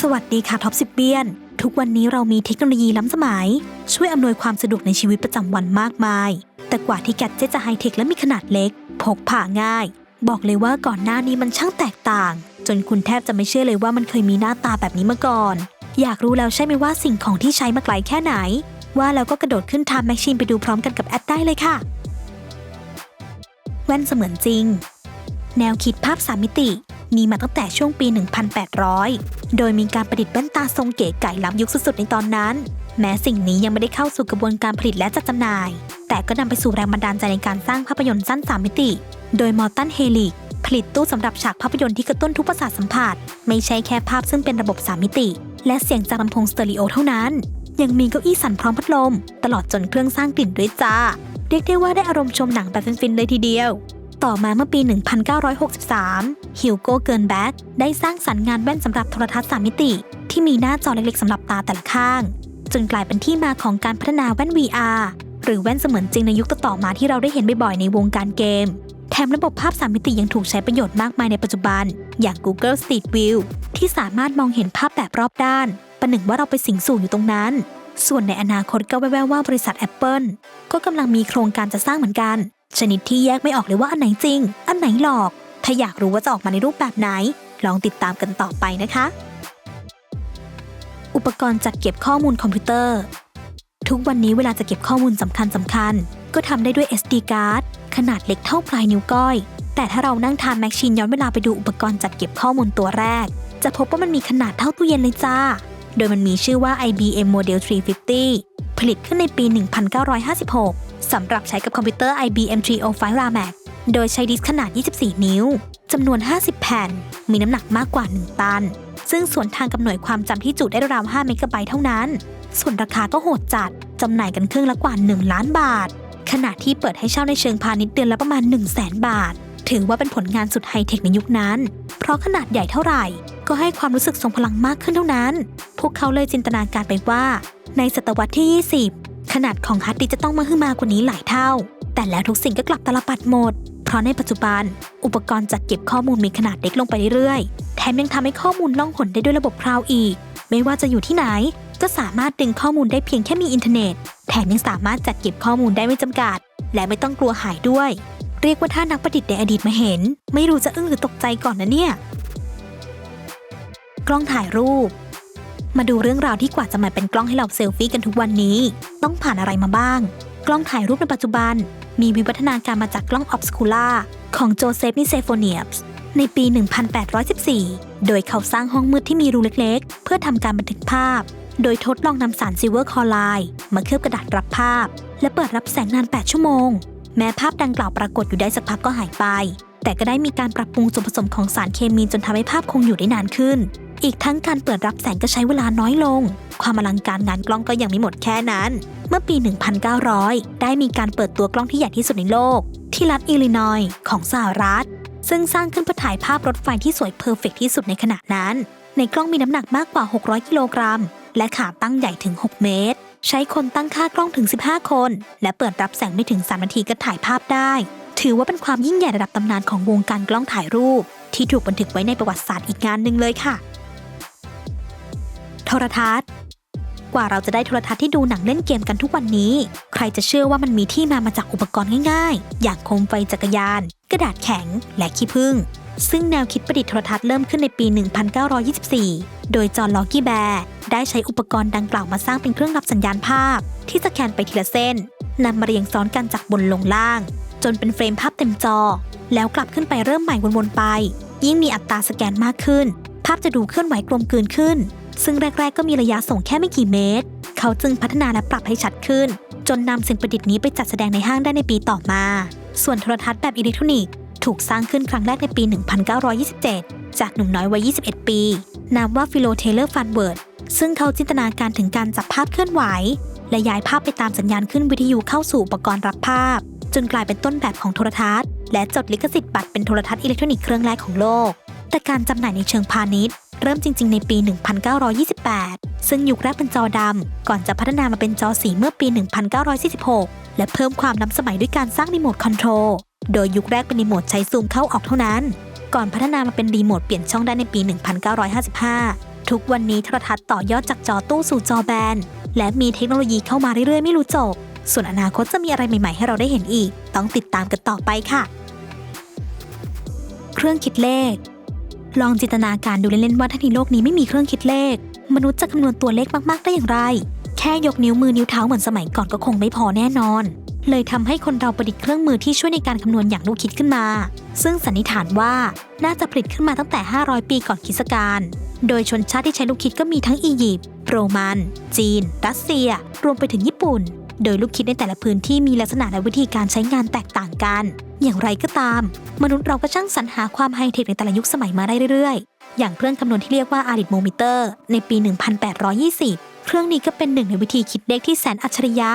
สวัสดีค่ะท็อปสิบเบียน ทุกวันนี้เรามีเทคโนโลยีล้ำสมัย ช่วยอำนวยความสะดวกในชีวิตประจำวันมากมาย แต่กว่าที่แกดเจจะไฮเทคและมีขนาดเล็ก พกพาง่าย บอกเลยว่าก่อนหน้านี้มันช่างแตกต่าง จนคุณแทบจะไม่เชื่อเลยว่ามันเคยมีหน้าตาแบบนี้มาก่อน อยากรู้แล้วใช่ไหมว่าสิ่งของที่ใช้มาไกลแค่ไหน ว่าแล้วก็กระโดดขึ้นทามแมชชีนไปดูพร้อมกันกับแอดได้เลยค่ะ แว่นเสมือนจริง แนวคิดภาพสามมิติ มีมาตั้งแต่ช่วงปี 1800 โดยมีการประดิษฐ์แว่นตาทรงเก๋ไก่ล้ำยุคสุดๆในตอนนั้น แม้สิ่งนี้ยังไม่ได้เข้าสู่กระบวนการผลิตและจัดจำหน่าย แต่ก็นำไปสู่แรงบันดาลใจในการสร้างภาพยนตร์สั้น3มิติ โดยมอร์ตันเฮลิกผลิตตู้สำหรับฉากภาพยนตร์ที่กระตุ้นทุกประสาทสัมผัส ไม่ใช่แค่ภาพซึ่งเป็นระบบ3มิติ และเสียงจากลำโพงสเตอริโอเท่านั้น ยังมีเก้าอี้สั่นพร้อมพัดลม ตลอดจนเครื่องสร้างกลิ่นด้วยจ้า เรียกได้ว่าได้อารมณ์ชมหนังแบบฟินๆเลยทีเดียว ต่อมาเมื่อปี 1963 ฮิวโกเกิร์นแบ็กได้สร้างสรรค์งานแว่นสำหรับโทรทัศน์3มิติ ที่มีหน้าจอเล็กๆสำหรับตาแต่ละข้างจนกลายเป็นที่มาของการพัฒนาแว่น VR หรือแว่นเสมือนจริงในยุคต่อมาที่เราได้เห็นบ่อยๆในวงการเกม แถมระบบภาพ3มิติยังถูกใช้ประโยชน์มากมายในปัจจุบัน อย่าง Google Street View ที่สามารถมองเห็นภาพแบบรอบด้าน ประหนึ่งว่าเราไปสิงสู่อยู่ตรงนั้น ส่วนในอนาคตก็แว่วๆว่าบริษัท Apple ก็กำลังมีโครงการจะสร้างเหมือนกัน ชนิดที่แยกไม่ออกเลยว่าอันไหนจริง อันไหนหลอก ถ้าอยากรู้ว่าจะออกมาในรูปแบบไหน ลองติดตามกันต่อไปนะคะ อุปกรณ์จัดเก็บข้อมูลคอมพิวเตอร์ ทุกวันนี้เวลาจะเก็บข้อมูลสำคัญสำคัญ ก็ทำได้ด้วย SD card ขนาดเล็กเท่าปลายนิ้วก้อย แต่ถ้าเรานั่งทานแมชชีนย้อนเวลาไปดูอุปกรณ์จัดเก็บข้อมูลตัวแรก จะพบว่ามันมีขนาดเท่าตู้เย็นเลยจ้า โดยมันมีชื่อว่า IBM Model 350 ผลิตขึ้นในปี 1956 สำหรับใช้กับคอมพิวเตอร์ IBM 305 RAMAC โดยใช้ดิสก์ขนาด 24 นิ้ว จำนวน 50 แผ่น มีน้ำหนักมากกว่า 1 ตัน ซึ่งส่วนทางกับหน่วยความจำที่จุได้ราว 5 เมกะไบต์เท่านั้น ส่วนราคาก็โหดจัด จำหน่ายกันเครื่องละกว่า 1 ล้านบาท ขณะที่เปิดให้เช่าในเชิงพาณิชย์เดือนละประมาณ 1 0 0 0 0แบาท ถือว่าเป็นผลงานสุดไฮเทคในยุคนั้น เพราะขนาดใหญ่เท่าไหร่ ก็ให้ความรู้สึกทรงพลังมากขึ้นเท่านั้น พวกเขาเลยจินตนาการไปว่า ในศตวรรษที่ 20 ขนาดของฮาร์ดดิสจะต้องมาขึ้นมากว่านี้หลายเท่า แต่แล้วทุกสิ่งก็กลับตลปัดหมด เพราะในปัจจุบัน อุปกรณ์จัดเก็บข้อมูลมีขนาดเล็กลงไปเรื่อยๆ แถมยังทำให้ข้อมูลล่องหนได้ด้วยระบบคลาวด์อีก ไม่ว่าจะอยู่ที่ไหน ก็สามารถดึงข้อมูลได้เพียงแค่มีอินเทอร์เน็ต แถมยังสามารถจัดเก็บข้อมูลได้ไม่จำกัด และไม่ต้องกลัวหายด้วย เรียกว่าถ้านักประดิษฐ์ในอดีตมาเห็น ไม่รู้จะอึ้งหรือตกใจก่อนนะเนี่ย กล้องถ่ายรูป มาดูเรื่องราวที่กว่าจะมาเป็นกล้องให้เราเซลฟี่กันทุกวันนี้ ต้องผ่านอะไรมาบ้าง กล้องถ่ายรูปในปัจจุบัน มีวิวัฒนาการมาจากกล้องออฟสคูล่าของโจเซฟนิเซโฟเนียสในปี 1814 โดยเขาสร้างห้องมืดที่มีรูเล็กๆ เพื่อทำการบันทึกภาพ โดยทดลองนำสารซิลเวอร์คอไรด์มาเคลือบกระดาษรับภาพ และเปิดรับแสงนาน 8 ชั่วโมง แม้ภาพดังกล่าวปรากฏอยู่ได้สักพักก็หายไป แต่ก็ได้มีการปรับปรุงส่วนผสมของสารเคมีจนทำให้ภาพคงอยู่ได้นานขึ้น อีกทั้งการเปิดรับแสงก็ใช้เวลาน้อยลง ความอลังการงานกล้องก็ยังไม่หมดแค่นั้น เมื่อปี 1900 ได้มีการเปิดตัวกล้องที่ใหญ่ที่สุดในโลก ที่รัฐอิลลินอยของสหรัฐ ซึ่งสร้างขึ้นเพื่อถ่ายภาพรถไฟที่สวยเพอร์เฟกที่สุดในขณะนั้น ในกล้องมีน้ำหนักมากกว่า 600 กิโลกรัม และขาตั้งใหญ่ถึง 6 เมตร ใช้คนตั้งค่ากล้องถึง 15 คน และเปิดรับแสงไม่ถึง 3 นาทีก็ถ่ายภาพได้ ถือว่าเป็นความยิ่งใหญ่ระดับตำนานของวงการกล้องถ่ายรูป ที่ถูกบันทึกไว้ในประวัติศาสตร์อีกงานหนึ่งเลยค่ะ โทรทัศน์ กว่าเราจะได้โทรทัศน์ที่ดูหนังเล่นเกมกันทุกวันนี้ ใครจะเชื่อว่ามันมีที่มามาจากอุปกรณ์ง่ายๆ อย่างโคมไฟจักรยาน กระดาษแข็ง และขี้ผึ้งซึ่งแนวคิดประดิษฐ์โทรทัศน์เริ่มขึ้นในปี 1924 โดยจอห์นลอกกี้แบร์ได้ใช้อุปกรณ์ดังกล่าวมาสร้างเป็นเครื่องรับสัญญาณภาพ ที่สแกนไปทีละเส้นนำมาเรียงซ้อนกันจากบนลงล่าง จนเป็นเฟรมภาพเต็มจอ แล้วกลับขึ้นไปเริ่มใหม่วนๆไป ยิ่งมีอัตราสแกนมากขึ้น ภาพจะดูเคลื่อนไหวกลมกลืนขึ้น ซึ่งแรก ๆ ก็มีระยะส่งแค่ไม่กี่เมตร เขาจึงพัฒนาและปรับให้ชัดขึ้น จนนำสิ่งประดิษฐ์นี้ไปจัดแสดงในห้างได้ในปีต่อมา ส่วนโทรทัศน์แบบอิเล็กทรอนิกส์ถูกสร้างขึ้นครั้งแรกในปี 1927 จากหนุ่มน้อยวัย 21 ปี นามว่าฟิโลเทเลอร์ฟันเวิร์ด ซึ่งเขาจินตนาการถึงการจับภาพเคลื่อนไหว และย้ายภาพไปตามสัญญาณขึ้นวิทยุเข้าสู่อุปกรณ์รับภาพ จนกลายเป็นต้นแบบของโทรทัศน์ และจดลิขสิทธิ์บัตรเป็นโทรทัศน์อิเล็กทรอนิกส์เครื่องแรกของโลก แต่การจำหน่ายในเชิงพาณิชย์ เริ่มจริง ๆ ในปี 1928 ซึ่งยุคแรกเป็นจอดำ ก่อนจะพัฒนามาเป็นจอสีเมื่อปี 1946 และเพิ่มความล้ำสมัยด้วยการสร้างรีโมทคอนโทรล โดยยุคแรกเป็นรีโมทใช้ซูมเข้าออกเท่านั้น ก่อนพัฒนามาเป็นรีโมทเปลี่ยนช่องได้ในปี 1955 ทุกวันนี้โทรทัศน์ต่อยอดจากจอตู้สู่จอแบน และมีเทคโนโลยีเข้ามาเรื่อยๆ ไม่รู้จบ ส่วนอนาคตจะมีอะไรใหม่ๆ ให้เราได้เห็นอีก ต้องติดตามกันต่อไปค่ะ เครื่องคิดเลข ลองจินตนาการดูเล่นๆว่าถ้าในโลกนี้ไม่มีเครื่องคิดเลข มนุษย์จะคำนวณตัวเลขมากๆได้อย่างไร แค่ยกนิ้วมือนิ้วเท้าเหมือนสมัยก่อนก็คงไม่พอแน่นอน เลยทำให้คนเราประดิษฐ์เครื่องมือที่ช่วยในการคำนวณอย่างลูกคิดขึ้นมา ซึ่งสันนิษฐานว่าน่าจะผลิตขึ้นมาตั้งแต่ 500 ปีก่อนคริสตกาลโดยชนชาติที่ใช้ลูกคิดก็มีทั้งอียิปต์โรมัน จีน รัสเซีย รวมไปถึงญี่ปุ่น โดยลูกคิดในแต่ละพื้นที่มีลักษณะและวิธีการใช้งานแตกต่างกัน อย่างไรก็ตาม มนุษย์เราก็ช่างสรรหาความไฮเทคในแต่ละยุคสมัยมาได้เรื่อยๆ อย่างเครื่องคำนวณที่เรียกว่าอาริทโมมิเตอร์ในปี 1820 เครื่องนี้ก็เป็นหนึ่งในวิธีคิดเลขที่แสนอัจฉริยะ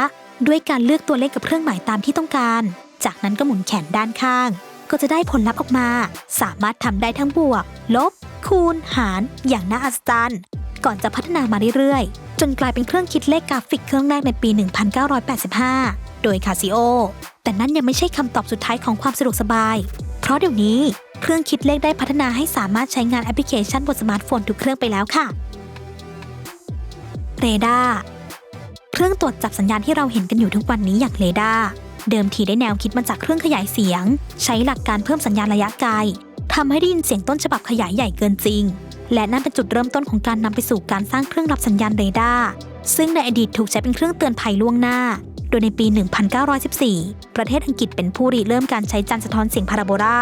ด้วยการเลือกตัวเลขกับเครื่องหมายตามที่ต้องการ จากนั้นก็หมุนแขนด้านข้าง ก็จะได้ผลลัพธ์ออกมา สามารถทำได้ทั้งบวก ลบ คูณ หาร อย่างน่าอัศจรรย์ ก่อนจะพัฒนามาเรื่อยๆ จนกลายเป็นเครื่องคิดเลขกราฟิกเครื่องแรกในปี 1985 โดยคาซิโอ แต่นั่นยังไม่ใช่คำตอบสุดท้ายของความสะดวกสบาย เพราะเดี๋ยวนี้เครื่องคิดเลขได้พัฒนาให้สามารถใช้งานแอปพลิเคชันบนสมาร์ทโฟนทุกเครื่องไปแล้วค่ะ เรดาร์เครื่องตรวจจับสัญญาณที่เราเห็นกันอยู่ทุกวันนี้อย่างเรดาร์เดิมทีได้แนวคิดมาจากเครื่องขยายเสียง ใช้หลักการเพิ่มสัญญาณระยะไกลทำให้ได้ยินเสียงต้นฉบับขยายใหญ่เกินจริง และนั่นเป็นจุดเริ่มต้นของการนำไปสู่การสร้างเครื่องรับสัญญาณเรดาร์ซึ่งในอดีตถูกใช้เป็นเครื่องเตือนภัยล่วงหน้า โดยในปี 1914 ประเทศอังกฤษเป็นผู้ริเริ่มการใช้จานสะท้อนเสียงพาราโบลา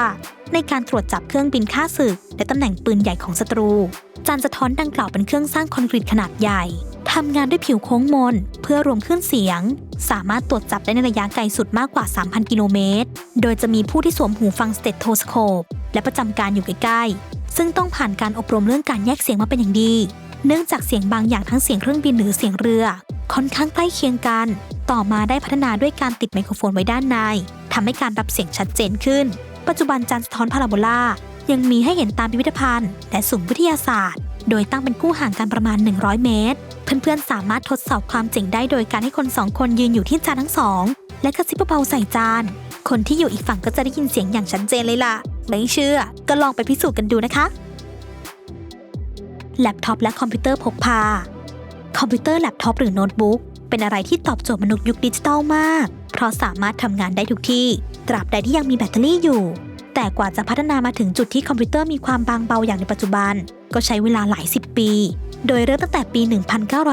ในการตรวจจับเครื่องบินฆ่าศึก และตำแหน่งปืนใหญ่ของศัตรูจานสะท้อนดังกล่าวเป็นเครื่องสร้างคอนกรีตขนาดใหญ่ทำงานด้วยผิวโค้งมน เพื่อรวมขึ้นเสียง สามารถตรวจจับได้ในระยะไกลสุดมากกว่า 3,000 กิโลเมตร โดยจะมีผู้ที่สวมหูฟังสเตตโทสโคป และประจำการอยู่ใกล้ๆ ซึ่งต้องผ่านการอบรมเรื่องการแยกเสียงมาเป็นอย่างดี เนื่องจากเสียงบางอย่างทั้งเสียงเครื่องบินหรือเสียงเรือ ค่อนข้างใกล้เคียงกัน ต่อมาได้พัฒนาด้วยการติดไมโครโฟนไว้ด้านในทำให้การรับเสียงชัดเจนขึ้น ปัจจุบันจานสะท้อนพาราโบลายังมีให้เห็นตามพิพิธภัณฑ์ และศูนย์วิทยาศาสตร์ โดยตั้งเป็นคู่ห่างกันประมาณ 100 เมตร เพื่อนๆ สามารถทดสอบความเจ๋งได้โดยการให้คนสองคนยืนอยู่ที่จานทั้งสอง และกระซิบเบาๆใส่จาน คนที่อยู่อีกฝั่งก็จะได้ยินเสียงอย่างชัดเจนเลยล่ะ ไม่เชื่อ ก็ลองไปพิสูจน์กันดูนะคะ แล็ปท็อปและคอมพิวเตอร์พกพา คอมพิวเตอร์แล็ปท็อปหรือโน้ตบุ๊กเป็นอะไรที่ตอบโจทย์มนุษย์ยุคดิจิตอลมาก เพราะสามารถทำงานได้ทุกที่ ตราบใดที่ยังมีแบตเตอรี่อยู่ แต่กว่าจะพัฒนามาถึงจุดที่คอมพิวเตอร์มีความบางเบาอย่างในปัจจุบัน ก็ใช้เวลาหลายสิบปี โดยเริ่มตั้งแต่ปี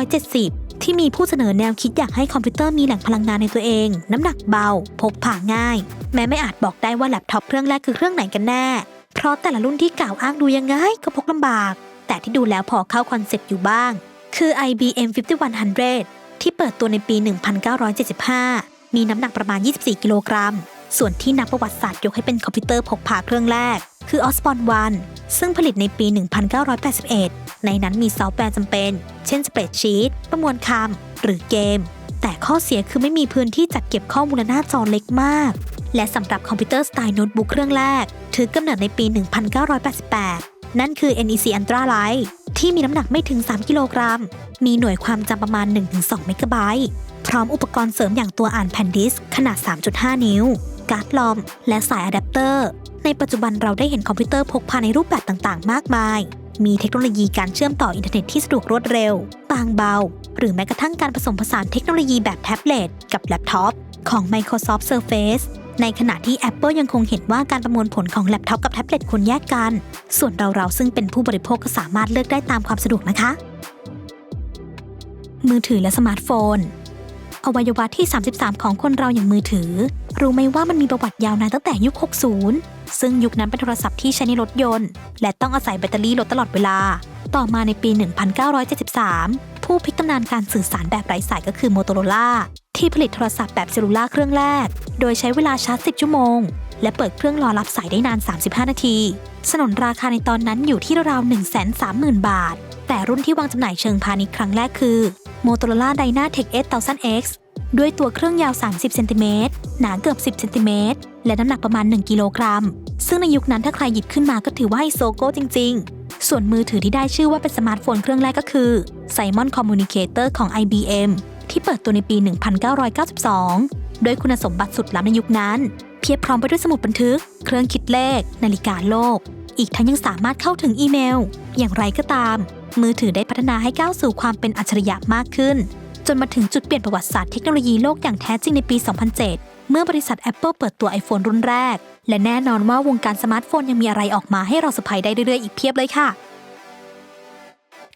1970 ที่มีผู้เสนอแนวคิดอยากให้คอมพิวเตอร์มีแหล่งพลังงานในตัวเอง น้ำหนักเบา พกพาง่าย แม้ไม่อาจบอกได้ว่าแล็ปท็อปเครื่องแรกคือเครื่องไหนกันแน่ เพราะแต่ละรุ่นที่กล่าวอ้างดูยังไงก็พกลำบาก แต่ที่ดูแล้วพอเข้าคอนเซปต์อยู่บ้าง คือ IBM 5100 ที่เปิดตัวในปี 1975 มีน้ำหนักประมาณ 24 กิโลกรัม ส่วนที่นักประวัติศาสตร์ยกให้เป็นคอมพิวเตอร์พกพาเครื่องแรก คือ Osborne 1ซึ่งผลิตในปี 1981 ในนั้นมีซอฟต์แวร์จำเป็น เช่น Spreadsheet ประมวลคำหรือเกม แต่ข้อเสียคือไม่มีพื้นที่จัดเก็บข้อมูลหน้าจอเล็กมาก และสำหรับคอมพิวเตอร์สไตล์โน้ตบุ๊กเครื่องแรก ถือกำเนิดในปี 1988 นั่นคือ NEC Ultra Light ที่มีน้ำหนักไม่ถึง 3 กิโลกรัม มีหน่วยความจำประมาณ 1-2 เมกะไบต์ พร้อมอุปกรณ์เสริมอย่างตัวอ่านแผ่นดิสขนาด 3.5 นิ้ว การ์ดลอม และสายอะแดปเตอร์ ในปัจจุบันเราได้เห็นคอมพิวเตอร์พกพาในรูปแบบต่างๆ มากมาย มีเทคโนโลยีการเชื่อมต่ออินเทอร์เน็ตที่สะดวกรวดเร็ว บางเบา หรือแม้กระทั่งการผสมผสานเทคโนโลยีแบบแท็บเล็ตกับแล็ปท็อปของ Microsoft Surface ในขณะที่ Apple ยังคงเห็นว่าการประมวลผลของแล็ปท็อปกับแท็บเล็ตควรแยกกัน ส่วนเราๆซึ่งเป็นผู้บริโภคก็สามารถเลือกได้ตามความสะดวกนะคะ มือถือและสมาร์ทโฟน อวัยวะที่ 33 ของคนเราอย่างมือถือ รู้ไหมว่ามันมีประวัติยาวนานตั้งแต่ยุค 60 ซึ่งยุคนั้นเป็นโทรศัพท์ที่ใช้ในรถยนต์ และต้องอาศัยแบตเตอรี่ลดตลอดเวลา ต่อมาในปี 1973 ผู้พลิกตำนานการสื่อสารแบบไร้สายก็คือโมโตโรล่าที่ผลิตโทรศัพท์แบบเซลลูล่าเครื่องแรก โดยใช้เวลาชาร์จ 10 ชั่วโมง และเปิดเครื่องรอรับสายได้นาน 35 นาที สนนราคาในตอนนั้นอยู่ที่ราวๆ 130,000 บาท แต่รุ่นที่วางจำหน่ายเชิงพาณิชย์ครั้งแรกคือ Motorola Dyna Tech 8000X ด้วยตัวเครื่องยาว 30 เซนติเมตร หนาเกือบ 10 เซนติเมตร และน้ำหนักประมาณ 1 กิโลกรัม ซึ่งในยุคนั้นถ้าใครหยิบขึ้นมาก็ถือว่าไฮโซโก้จริง ๆ ส่วนมือถือที่ได้ชื่อว่าเป็นสมาร์ทโฟนเครื่องแรกก็คือ Simon Communicator ของ IBM ที่เปิดตัวในปี 1992 โดยคุณสมบัติสุดล้ำในยุคนั้น เพียบพร้อมไปด้วยสมุดบันทึก เครื่องคิดเลข นาฬิกาโลก อีกทั้งยังสามารถเข้าถึงอีเมล อย่างไรก็ตาม มือถือได้พัฒนาให้ก้าวสู่ความเป็นอัจฉริยะมากขึ้น จนมาถึงจุดเปลี่ยนประวัติศาสตร์เทคโนโลยีโลกอย่างแท้จริงในปี 2007 เมื่อบริษัท Apple เปิดตัว iPhone รุ่นแรก และแน่นอนว่าวงการสมาร์ทโฟนยังมีอะไรออกมาให้เราสะพายได้เรื่อยๆอีกเพียบเลยค่ะ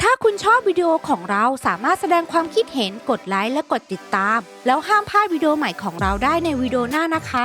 ถ้าคุณชอบวิดีโอของเราสามารถแสดงความคิดเห็นกดไลค์และกดติดตาม แล้วห้ามพลาดวิดีโอใหม่ของเราได้ในวิดีโอหน้านะคะ